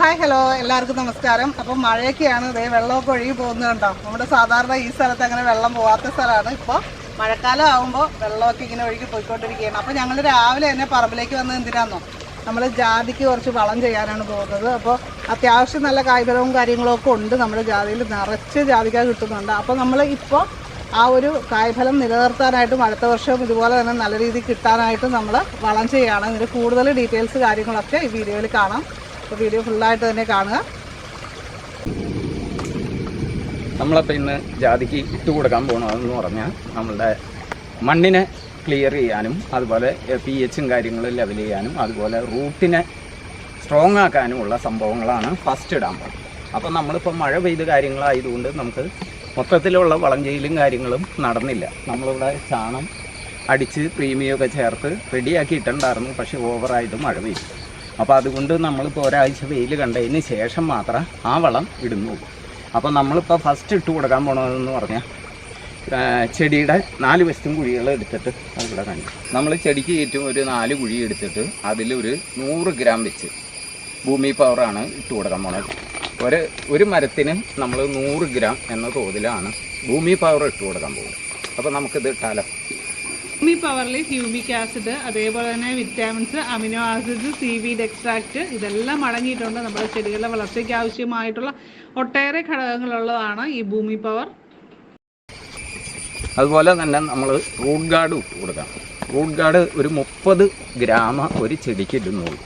Hi hello എല്ലാവർക്കും നമസ്കാരം. അപ്പം മഴയൊക്കെയാണ്. ഇതേ വെള്ളമൊക്കെ ഒഴുകി പോകുന്നത് കണ്ടോ? നമ്മുടെ സാധാരണ ഈ സ്ഥലത്ത് അങ്ങനെ വെള്ളം പോകാത്ത സ്ഥലമാണ്. ഇപ്പോൾ മഴക്കാലം ആകുമ്പോൾ വെള്ളമൊക്കെ ഇങ്ങനെ ഒഴുകി പോയിക്കൊണ്ടിരിക്കുകയാണ്. അപ്പോൾ ഞങ്ങൾ രാവിലെ തന്നെ പറമ്പിലേക്ക് വന്നത് എന്തിനാണെന്നോ നമ്മൾ ജാതിക്ക് കുറച്ച് വളം ചെയ്യാനാണ് പോകുന്നത്. അപ്പോൾ അത്യാവശ്യം നല്ല കായ്ഫലവും കാര്യങ്ങളൊക്കെ ഉണ്ട് നമ്മുടെ ജാതിയിൽ. നിറച്ച് ജാതിക്ക കിട്ടുന്നുണ്ട്. അപ്പോൾ നമ്മൾ ഇപ്പോൾ ആ ഒരു കായ്ഫലം നിലനിർത്താനായിട്ടും അടുത്ത വർഷവും ഇതുപോലെ തന്നെ നല്ല രീതിയിൽ കിട്ടാനായിട്ടും നമ്മൾ വളം ചെയ്യുകയാണ്. ഇതിന്റെ കൂടുതൽ ഡീറ്റെയിൽസ് കാര്യങ്ങളൊക്കെ ഈ വീഡിയോയിൽ കാണാം. അപ്പോൾ വീഡിയോ ഫുള്ളായിട്ട് തന്നെ കാണുക. നമ്മളപ്പോൾ ഇന്ന് ജാതിക്ക് ഇട്ട് കൊടുക്കാൻ പോകണമെന്ന് പറഞ്ഞാൽ നമ്മളുടെ മണ്ണിനെ ക്ലിയർ ചെയ്യാനും അതുപോലെ പി എച്ചും കാര്യങ്ങളും ലെവൽ ചെയ്യാനും അതുപോലെ റൂട്ടിനെ സ്ട്രോങ് ആക്കാനുമുള്ള സംഭവങ്ങളാണ് ഫസ്റ്റ് ഇടാൻ പോകുന്നത്. അപ്പോൾ നമ്മളിപ്പോൾ മഴ പെയ്ത് കാര്യങ്ങളായതുകൊണ്ട് നമുക്ക് മൊത്തത്തിലുള്ള വളം ചെയ്യലും കാര്യങ്ങളും നടന്നില്ല. നമ്മളിവിടെ ചാണം അടിച്ച് പ്രീമിയമൊക്കെ ചേർത്ത് റെഡിയാക്കി ഇട്ടുണ്ടായിരുന്നു പക്ഷേ ഓവറായിട്ട് മഴ പെയ്തു. അപ്പോൾ അതുകൊണ്ട് നമ്മളിപ്പോൾ ഒരാഴ്ച വെയിൽ കണ്ടതിന് ശേഷം മാത്രം ആ വളം ഇടുന്നുള്ളൂ അപ്പോൾ നമ്മളിപ്പോൾ ഫസ്റ്റ് ഇട്ട് കൊടുക്കാൻ പോണതെന്ന് പറഞ്ഞാൽ ചെടിയുടെ നാല് വശത്തും കുഴികൾ എടുത്തിട്ട് അതിവിടെ കണ്ടു നമ്മൾ ചെടിക്ക് ചുറ്റും ഒരു നാല് കുഴി എടുത്തിട്ട് അതിലൊരു നൂറ് ഗ്രാം വെച്ച് ഭൂമി പവറാണ് ഇട്ട് കൊടുക്കാൻ പോണത്. ഒരു ഒരു മരത്തിന് നമ്മൾ നൂറ് ഗ്രാം എന്ന തോതിലാണ് ഭൂമി പവർ ഇട്ട് കൊടുക്കാൻ പോകുന്നത്. അപ്പോൾ നമുക്കിത് ഇട്ടാലോ? ഭൂമി പവറിൽ ഹ്യൂമിക് ആസിഡ് അതേപോലെ തന്നെ vitamins amino acid seaweed extract ഇതെല്ലാം അടങ്ങിയിട്ടുണ്ട് നമ്മുടെ ചെടികളുടെ വളർച്ചയ്ക്ക് ആവശ്യമായിട്ടുള്ള ഒട്ടേറെ ഘടകങ്ങളുള്ളതാണ് ഈ ഭൂമി പവർ. അതുപോലെ തന്നെ നമ്മൾ റൂട്ട് ഗാർഡ് ഇട്ട് കൊടുക്കാം റൂട്ട് ഗാർഡ് ഒരു മുപ്പത് ഗ്രാമ ഒരു ചെടിക്ക് ഇടുന്നുള്ളൂ.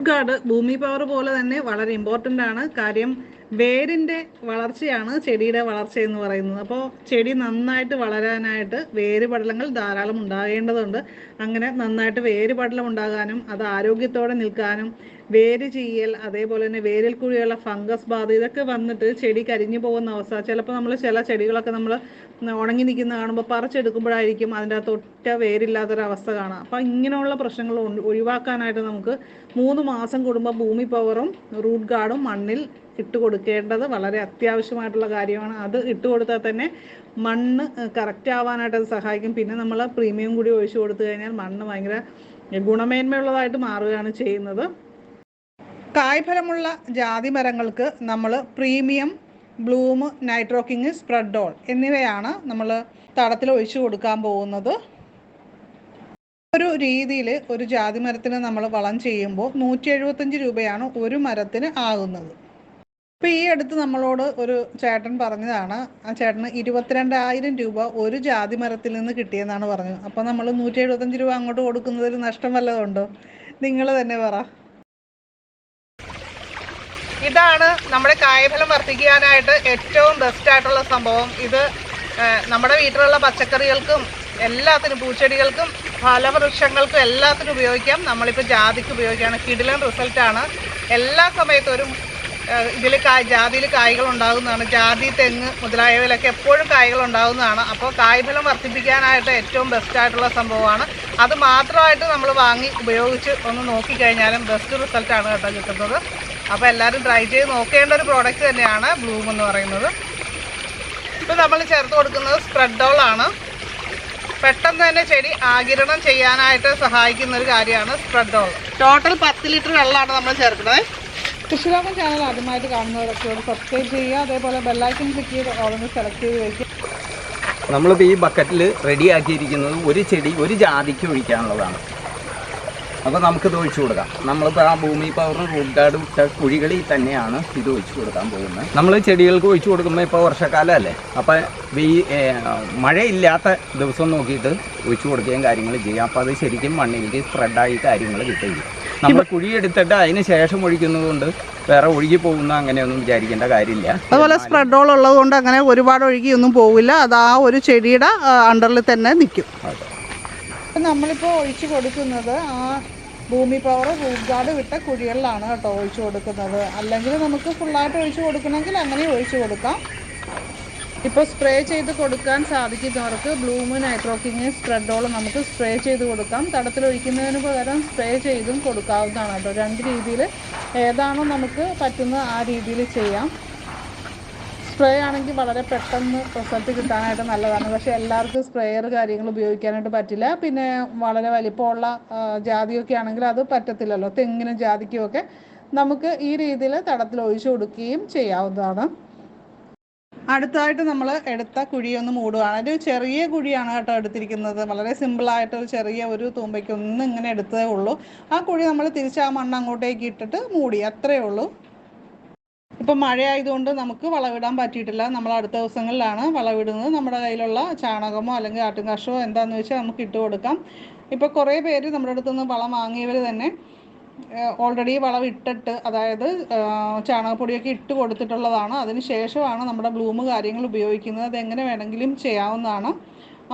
റൂട്ട് ഗാർഡ് ഭൂമി പവർ പോലെ തന്നെ വളരെ ഇമ്പോർട്ടന്റ് ആണ്. കാര്യം വേരിന്റെ വളർച്ചയാണ് ചെടിയുടെ വളർച്ച എന്ന് പറയുന്നത്. അപ്പോൾ ചെടി നന്നായിട്ട് വളരാനായിട്ട് വേര് പടലങ്ങൾ ധാരാളം ഉണ്ടാകേണ്ടതുണ്ട്. അങ്ങനെ നന്നായിട്ട് വേര് പടലം ഉണ്ടാകാനും അത് ആരോഗ്യത്തോടെ നിൽക്കാനും വേര് ചീയൽ അതേപോലെ തന്നെ വേരിൽ കൂടിയുള്ള ഫംഗസ് ബാധ ഇതൊക്കെ വന്നിട്ട് ചെടി കരിഞ്ഞു പോകുന്ന അവസ്ഥ. ചിലപ്പോൾ നമ്മൾ ചില ചെടികളൊക്കെ നമ്മൾ ഉണങ്ങി നിൽക്കുന്ന കാണുമ്പോൾ പറിച്ചെടുക്കുമ്പോഴായിരിക്കും അതിന്റെ അകത്ത് ഒറ്റ വേരില്ലാത്തൊരവസ്ഥ കാണാം. അപ്പോൾ ഇങ്ങനെയുള്ള പ്രശ്നങ്ങൾ ഒഴിവാക്കാനായിട്ട് നമുക്ക് മൂന്ന് മാസം കൂടുമ്പോൾ ഭൂമി പവറും റൂട്ട് ഗാർഡും മണ്ണിൽ കൊടുക്കേണ്ടത് വളരെ അത്യാവശ്യമായിട്ടുള്ള കാര്യമാണ്. അത് ഇട്ട് കൊടുത്താൽ തന്നെ മണ്ണ് കറക്റ്റ് ആവാനായിട്ട് അത് സഹായിക്കും. പിന്നെ നമ്മൾ പ്രീമിയം കൂടി ഒഴിച്ചു കൊടുത്തു കഴിഞ്ഞാൽ മണ്ണ് ഭയങ്കര ഗുണമേന്മയുള്ളതായിട്ട് മാറുകയാണ് ചെയ്യുന്നത്. കായ്ഫലമുള്ള ജാതി മരങ്ങൾക്ക് നമ്മൾ പ്രീമിയം ബ്ലൂം നൈട്രോക്കിങ് സ്പ്രെഡോൾ എന്നിവയാണ് നമ്മൾ തടത്തിൽ ഒഴിച്ചു കൊടുക്കാൻ പോകുന്നത്. ഒരു രീതിയിൽ ഒരു ജാതി മരത്തിന് നമ്മൾ വളം ചെയ്യുമ്പോൾ നൂറ്റി എഴുപത്തഞ്ച് രൂപയാണ് ഒരു മരത്തിന് ആകുന്നത്. ഇപ്പോൾ ഈ അടുത്ത് നമ്മളോട് ഒരു ചേട്ടൻ പറഞ്ഞതാണ് ആ ചേട്ടന് ഇരുപത്തിരണ്ടായിരം രൂപ ഒരു ജാതി മരത്തിൽ നിന്ന് കിട്ടിയെന്നാണ് പറഞ്ഞത്. അപ്പോൾ നമ്മൾ നൂറ്റി എഴുപത്തഞ്ച് രൂപ അങ്ങോട്ട് കൊടുക്കുന്നതിൽ നഷ്ടം വല്ലതുണ്ടോ നിങ്ങൾ തന്നെ പറ. ഇതാണ് നമ്മുടെ കായഫലം വർദ്ധിക്കാനായിട്ട് ഏറ്റവും ബെസ്റ്റ് ആയിട്ടുള്ള സംഭവം. ഇത് നമ്മുടെ വീട്ടിലുള്ള പച്ചക്കറികൾക്കും എല്ലാത്തിനും പൂച്ചെടികൾക്കും ഫലവൃക്ഷങ്ങൾക്കും എല്ലാത്തിനും ഉപയോഗിക്കാം. നമ്മളിപ്പോൾ ജാതിക്ക് ഉപയോഗിക്കുകയാണ്. കിടിലൻ റിസൾട്ടാണ് എല്ലാ സമയത്തും ഒരു ഇതിൽ കായ് ജാതിയിൽ കായ്കൾ ഉണ്ടാകുന്നതാണ് ജാതി തെങ്ങ് മുതലായവയിലൊക്കെ എപ്പോഴും കായ്കൾ ഉണ്ടാകുന്നതാണ് അപ്പോൾ കായ്ഫലം വർദ്ധിപ്പിക്കാനായിട്ട് ഏറ്റവും ബെസ്റ്റായിട്ടുള്ള സംഭവമാണ്. അത് മാത്രമായിട്ട് നമ്മൾ വാങ്ങി ഉപയോഗിച്ച് ഒന്ന് നോക്കിക്കഴിഞ്ഞാലും ബെസ്റ്റ് റിസൾട്ടാണ് കേട്ടോ കിട്ടുന്നത്. അപ്പോൾ എല്ലാവരും ട്രൈ ചെയ്ത് നോക്കേണ്ട ഒരു പ്രോഡക്റ്റ് തന്നെയാണ് ബ്ലൂം എന്ന് പറയുന്നത്. ഇപ്പം നമ്മൾ ചേർത്ത് കൊടുക്കുന്നത് സ്പ്രെഡോളാണ് പെട്ടെന്ന് തന്നെ ചെടി ആകിരണം ചെയ്യാനായിട്ട് സഹായിക്കുന്ന ഒരു കാര്യമാണ് സ്പ്രെഡോൾ ടോട്ടൽ പത്ത് ലിറ്റർ വെള്ളമാണ് നമ്മൾ ചേർക്കുന്നത്. കൃഷിലോകം ചാനൽ ആദ്യമായിട്ട് കാണുന്നവരൊക്കെ ഒന്ന് സബ്സ്ക്രൈബ് ചെയ്യുക. അതേപോലെ ബെല്ലൈക്കൻ ക്ലിക്ക് ചെയ്ത് ഓരോന്ന് സെലക്ട് ചെയ്ത് വെക്കുക. നമ്മളിപ്പോൾ ഈ ബക്കറ്റിൽ റെഡിയാക്കിയിരിക്കുന്നത് ഒരു ചെടി ഒരു ജാതിക്ക് ഒഴിക്കാനുള്ളതാണ്. അപ്പോൾ നമുക്കിത് ഒഴിച്ചു കൊടുക്കാം. നമ്മളിപ്പോൾ ആ ഭൂമി പവർ റൂട്ട് ഗാർഡ് വിട്ട കുഴികളിൽ തന്നെയാണ് ഇത് ഒഴിച്ചു കൊടുക്കാൻ പോകുന്നത്. നമ്മൾ ചെടികൾക്ക് ഒഴിച്ചു കൊടുക്കുമ്പോൾ ഇപ്പോൾ വർഷക്കാലമല്ലേ? അപ്പോൾ ഈ മഴയില്ലാത്ത ദിവസം നോക്കിയിട്ട് ഒഴിച്ചു കൊടുക്കുകയും കാര്യങ്ങൾ ചെയ്യാം. അപ്പോൾ അത് ശരിക്കും മണ്ണിലേക്ക് സ്പ്രെഡായി കാര്യങ്ങൾ കിട്ടുകയും നമ്മൾ കുഴി കുഴിയെടുത്തിട്ട് അതിന് ശേഷം ഒഴിക്കുന്നതുകൊണ്ട് വേറെ ഒഴുകി പോകുന്ന അങ്ങനെയൊന്നും വിചാരിക്കേണ്ട കാര്യമില്ല. അതുപോലെ സ്പ്രെഡോൾ ഉള്ളത് കൊണ്ട് അങ്ങനെ ഒരുപാട് ഒഴുകി ഒന്നും പോവില്ല. അത് ആ ഒരു ചെടിയുടെ അണ്ടറിൽ തന്നെ നിൽക്കും നമ്മളിപ്പോൾ ഒഴിച്ചു കൊടുക്കുന്നത് ആ ഭൂമി പവർ റൂട്ട് ഗാർഡ് വിട്ട കുഴികളിലാണ് കേട്ടോ ഒഴിച്ചു കൊടുക്കുന്നത്. അല്ലെങ്കിൽ നമുക്ക് ഫുള്ളായിട്ട് ഒഴിച്ചു കൊടുക്കണമെങ്കിൽ അങ്ങനെ ഒഴിച്ചു കൊടുക്കാം. ഇപ്പോൾ സ്പ്രേ ചെയ്ത് കൊടുക്കാൻ സാധിക്കുന്നവർക്ക് ബ്ലൂമ് നൈട്രോക്കിങ് സ്പ്രെഡോൾ നമുക്ക് സ്പ്രേ ചെയ്ത് കൊടുക്കാം. തടത്തിൽ ഒഴിക്കുന്നതിന് പകരം സ്പ്രേ ചെയ്തും കൊടുക്കാവുന്നതാണ് കേട്ടോ. രണ്ട് രീതിയിൽ ഏതാണോ നമുക്ക് പറ്റുന്ന ആ രീതിയിൽ ചെയ്യാം. സ്പ്രേ ആണെങ്കിൽ വളരെ പെട്ടെന്ന് റിസൾട്ട് കിട്ടാനായിട്ട് നല്ലതാണ്. പക്ഷേ എല്ലാവർക്കും സ്പ്രേയർ കാര്യങ്ങൾ ഉപയോഗിക്കാനായിട്ട് പറ്റില്ല. പിന്നെ വളരെ വലിപ്പമുള്ള ജാതിയൊക്കെ ആണെങ്കിൽ അത് പറ്റത്തില്ലല്ലോ. തെങ്ങിനും ജാതിക്കും ഒക്കെ നമുക്ക് ഈ രീതിയിൽ തടത്തിൽ ഒഴിച്ചു കൊടുക്കുകയും ചെയ്യാവുന്നതാണ്. അടുത്തതായിട്ട് നമ്മൾ എടുത്ത കുഴിയൊന്ന് മൂടുകയാണ്. ഒരു ചെറിയ കുഴിയാണ് കേട്ടോ എടുത്തിരിക്കുന്നത്. വളരെ സിമ്പിളായിട്ട് ഒരു ചെറിയ ഒരു തൂമ്പയ്ക്ക് ഒന്ന് ഇങ്ങനെ എടുത്തേ ഉള്ളൂ. ആ കുഴി നമ്മൾ തിരിച്ച് ആ മണ്ണ് അങ്ങോട്ടേക്ക് ഇട്ടിട്ട് മൂടി. അത്രയേ ഉള്ളൂ. ഇപ്പം മഴയായതുകൊണ്ട് നമുക്ക് വളവിടാൻ പറ്റിയിട്ടില്ല. നമ്മൾ അടുത്ത ദിവസങ്ങളിലാണ് വളവിടുന്നത്. നമ്മുടെ കയ്യിലുള്ള ചാണകമോ അല്ലെങ്കിൽ ആട്ടുംകാഷോ എന്താണെന്ന് വെച്ചാൽ നമുക്ക് ഇട്ട് കൊടുക്കാം. ഇപ്പോൾ കുറേ പേര് നമ്മുടെ അടുത്തുനിന്ന് വളം വാങ്ങിയവർ തന്നെ ഓൾറെഡി വളം ഇട്ടിട്ട് അതായത് ചാണകപ്പൊടിയൊക്കെ ഇട്ട് കൊടുത്തിട്ടുള്ളതാണ്. അതിന് ശേഷമാണ് നമ്മുടെ ബ്ലൂമ് കാര്യങ്ങൾ ഉപയോഗിക്കുന്നത്. അതെങ്ങനെ വേണമെങ്കിലും ചെയ്യാവുന്നതാണ്.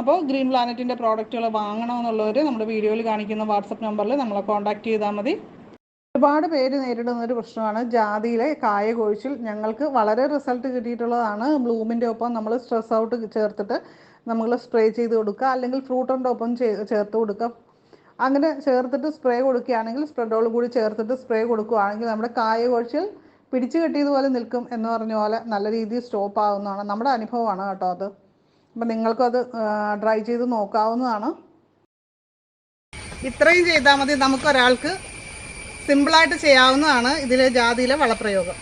അപ്പോൾ ഗ്രീൻ പ്ലാനറ്റിന്റെ പ്രോഡക്റ്റുകൾ വാങ്ങണമെന്നുള്ളവർ നമ്മുടെ വീഡിയോയിൽ കാണിക്കുന്ന വാട്സപ്പ് നമ്പറിൽ നമ്മളെ കോൺടാക്റ്റ് ചെയ്താൽ മതി. ഒരുപാട് പേര് നേരിടുന്ന ഒരു പ്രശ്നമാണ്. ജാതിയിലെ കായ കോഴിച്ചിൽ ഞങ്ങൾക്ക് വളരെ റിസൾട്ട് കിട്ടിയിട്ടുള്ളതാണ്. ബ്ലൂമിന്റെ ഒപ്പം നമ്മൾ സ്ട്രെസ് ഔട്ട് ചേർത്തിട്ട് നമ്മൾ സ്പ്രേ ചെയ്ത് കൊടുക്കുക. അല്ലെങ്കിൽ ഫ്രൂട്ടിന്റെ ഒപ്പം ചേർത്ത് കൊടുക്കുക. അങ്ങനെ ചേർത്തിട്ട് സ്പ്രേ കൊടുക്കുകയാണെങ്കിൽ സ്പ്രെഡോൾ കൂടി ചേർത്തിട്ട് സ്പ്രേ കൊടുക്കുകയാണെങ്കിൽ നമ്മുടെ കായ കോഴിച്ചിൽ പിടിച്ചു കെട്ടിയതുപോലെ നിൽക്കും എന്ന് പറഞ്ഞ പോലെ നല്ല രീതിയിൽ സ്റ്റോപ്പ് ആവുന്നതാണ്. നമ്മുടെ അനുഭവമാണ് കേട്ടോ അത്. അപ്പം നിങ്ങൾക്കും അത് ട്രൈ ചെയ്ത് നോക്കാവുന്നതാണ്. ഇത്രയും ചെയ്താൽ മതി. നമുക്കൊരാൾക്ക് സിമ്പിളായിട്ട് ചെയ്യാവുന്നതാണ് ഇതിലെ ജാതിയിലെ വളപ്രയോഗം.